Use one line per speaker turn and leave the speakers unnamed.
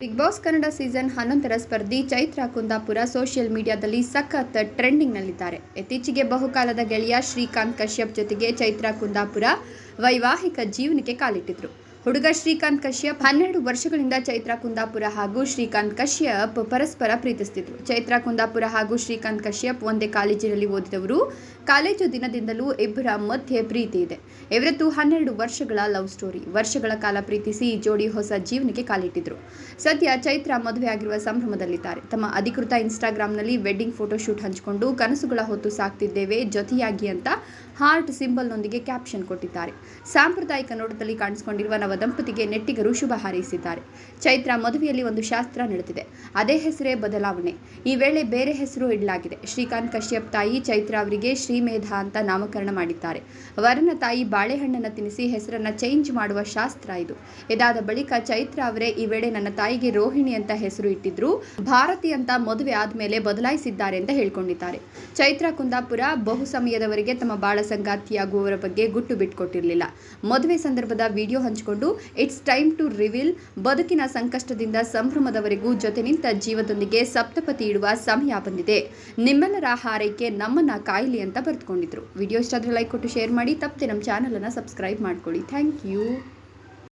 Big boss Kannada season ಹನ್ನೊಂದರ ಸ್ಪರ್ಧಿ Chaitra Kundapura social ಮೀಡಿಯಾದಲ್ಲಿ ಸಖತ್ ಟ್ರೆಂಡಿಂಗ್ನಲ್ಲಿದ್ದಾರೆ. ಇತ್ತೀಚೆಗೆ ಬಹುಕಾಲದ ಗೆಳೆಯ ಶ್ರೀಕಾಂತ್ ಕಶ್ಯಪ್ ಜೊತೆಗೆ ಚೈತ್ರಾ ಕುಂದಾಪುರ ವೈವಾಹಿಕ ಜೀವನಕ್ಕೆ ಕಾಲಿಟ್ಟಿದ್ರು. ಹುಡುಗ ಶ್ರೀಕಾಂತ್ ಕಶ್ಯಪ್ ಹನ್ನೆರಡು ವರ್ಷಗಳಿಂದ ಚೈತ್ರ ಕುಂದಾಪುರ ಹಾಗೂ ಶ್ರೀಕಾಂತ್ ಕಶ್ಯಪ್ ಪರಸ್ಪರ ಪ್ರೀತಿಸುತ್ತಿದ್ರು ಚೈತ್ರ ಕುಂದಾಪುರ ಹಾಗೂ ಶ್ರೀಕಾಂತ್ ಕಶ್ಯಪ್ ಒಂದೇ ಕಾಲೇಜಿನಲ್ಲಿ ಓದಿದವರು. ಕಾಲೇಜು ದಿನದಿಂದಲೂ ಇಬ್ಬರ ಮಧ್ಯೆ ಪ್ರೀತಿ ಇದೆ. ಇವರದ್ದು ಹನ್ನೆರಡು ವರ್ಷಗಳ ಲವ್ ಸ್ಟೋರಿ. ವರ್ಷಗಳ ಕಾಲ ಪ್ರೀತಿಸಿ ಜೋಡಿ ಹೊಸ ಜೀವನಕ್ಕೆ ಕಾಲಿಟ್ಟಿದ್ರು. ಸದ್ಯ ಚೈತ್ರ ಮದುವೆ ಆಗಿರುವ ಸಂಭ್ರಮದಲ್ಲಿದ್ದಾರೆ. ತಮ್ಮ ಅಧಿಕೃತ ಇನ್ಸ್ಟಾಗ್ರಾಂನಲ್ಲಿ ವೆಡ್ಡಿಂಗ್ ಫೋಟೋಶೂಟ್ ಹಂಚಿಕೊಂಡು ಕನಸುಗಳ ಹೊತ್ತು ಸಾಕ್ತಿದ್ದೇವೆ, ಜೊತೆಯಾಗಿ ಅಂತ ಹಾರ್ಟ್ ಸಿಂಬಲ್ನೊಂದಿಗೆ ಕ್ಯಾಪ್ಷನ್ ಕೊಟ್ಟಿದ್ದಾರೆ. ಸಾಂಪ್ರದಾಯಿಕ ನೋಟದಲ್ಲಿ ಕಾಣಿಸಿಕೊಂಡಿರುವ ನವ ದಂಪತಿಗೆ ನೆಟ್ಟಿಗರು ಶುಭ ಹಾರೈಸಿದ್ದಾರೆ. ಚೈತ್ರ ಮದುವೆಯಲ್ಲಿ ಒಂದು ಶಾಸ್ತ್ರ ನಡೆದಿದೆ. ಅದೇ ಹೆಸರೇ ಬದಲಾವಣೆ. ಈ ವೇಳೆ ಬೇರೆ ಹೆಸರು ಇಡಲಾಗಿದೆ. ಶ್ರೀಕಾಂತ್ ಕಶ್ಯಪ್ ತಾಯಿ ಚೈತ್ರ ಅವರಿಗೆ ಶ್ರೀಮೇಧ ಅಂತ ನಾಮಕರಣ ಮಾಡಿದ್ದಾರೆ. ವರನ ತಾಯಿ ಬಾಳೆಹಣ್ಣನ್ನು ತಿನ್ನಿಸಿ ಹೆಸರನ್ನ ಚೇಂಜ್ ಮಾಡುವ ಶಾಸ್ತ್ರ ಇದು. ಇದಾದ ಬಳಿಕ ಚೈತ್ರ ಅವರೇ ಈ ವೇಳೆ ನನ್ನ ತಾಯಿಗೆ ರೋಹಿಣಿ ಅಂತ ಹೆಸರು ಇಟ್ಟಿದ್ರು, ಭಾರತಿ ಅಂತ ಮದುವೆ ಆದ್ಮೇಲೆ ಬದಲಾಯಿಸಿದ್ದಾರೆ ಅಂತ ಹೇಳ್ಕೊಂಡಿದ್ದಾರೆ. ಚೈತ್ರ ಕುಂದಾಪುರ ಬಹು ಸಮಯದವರೆಗೆ ತಮ್ಮ ಬಾಳ ಸಂಗಾತಿಯಾಗುವವರ ಬಗ್ಗೆ ಗುಟ್ಟು ಬಿಟ್ಕೊಟ್ಟಿರಲಿಲ್ಲ. ಮದುವೆ ಸಂದರ್ಭದ ವಿಡಿಯೋ ಹಂಚಿಕೊಂಡು ಇಟ್ಸ್ ಟೈಮ್ ಟು ರಿವೀಲ್ ಬದುಕಿನ ಸಂಕಷ್ಟದಿಂದ ಸಂಭ್ರಮದವರೆಗೂ ಜೊತೆ ನಿಂತ ಜೀವದೊಂದಿಗೆ ಸಪ್ತಪತಿ ಇಡುವ ಸಮಯ ಬಂದಿದೆ. ನಿಮ್ಮೆಲ್ಲರ ಹಾರೈಕೆ ನಮ್ಮನ್ನ ಕಾಯಿಲೆ ಅಂತ ಬರೆದುಕೊಂಡಿದ್ರು. ವಿಡಿಯೋ ಇಷ್ಟ ಲೈಕ್ ಕೊಟ್ಟು ಶೇರ್ ಮಾಡಿ. ತಪ್ಪದೆ ನಮ್ಮ ಚಾನಲನ್ನು ಸಬ್ಸ್ಕ್ರೈಬ್ ಮಾಡ್ಕೊಳ್ಳಿ. Thank you